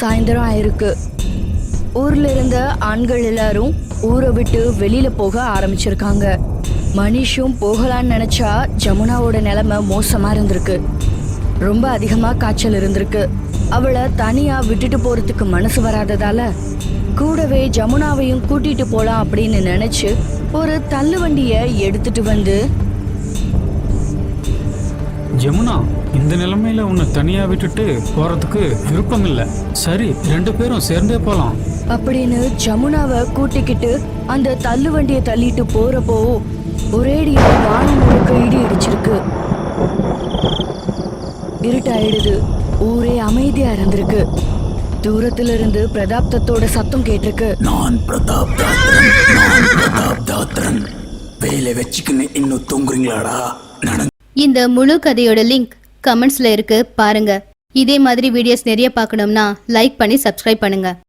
சாயந்தரம் ஆயிருக்கு. ஊர்ல இருந்த ஆண்கள் எல்லாரும் ஊரை விட்டு வெளியில போக ஆரம்பிச்சிருக்காங்க. மனிஷும் போகலான்னு நினைச்சா ஜமுனாவோட நிலைமை மோசமா இருந்திருக்கு. ரொம்ப அதிகமா காய்ச்சல் இருந்திருக்கு. அவளை தனியா விட்டுட்டு போறதுக்கு மனசு வராததால கூடவே ஜமுனாவையும் கூட்டிட்டு போலாம் அப்படின்னு நினைச்சு ஒரு தள்ளு வண்டிய எடுத்துட்டு வந்து ஜமுனா இந்த நிலைமையில உன்னை தனியா விட்டுட்டு போறதுக்கு விருப்பம் இல்ல சரி ரெண்டு பேரும் சேர்ந்தே போலாம். அப்படின்னு ஜமுனாவை கூட்டிக்கிட்டு அந்த தள்ளு வண்டியை தள்ளிட்டு போறப்போ ஒரேடியா வானம் முழுக்க இடி இடிச்சிருக்கு இருட்டாயிடுது. ஊரே அமைதியா இருந்திருக்கு. தூரத்துல இருந்து பிரதாப்தத்தோட சத்தம் கேட்டிருக்கு. நான் பிரதாப் தாத்ரன் நான் பிரதாப் தாத்ரன் வேலை வச்சுக்கின்னு இன்னும் தூங்குறீங்களாடா? நட இந்த முழு கதையோட லிங்க் கமெண்ட்ஸ்ல இருக்கு பாருங்க. இதே மாதிரி வீடியோஸ் நிறைய பார்க்கணும்னா லைக் பண்ணி சப்ஸ்கிரைப் பண்ணுங்க.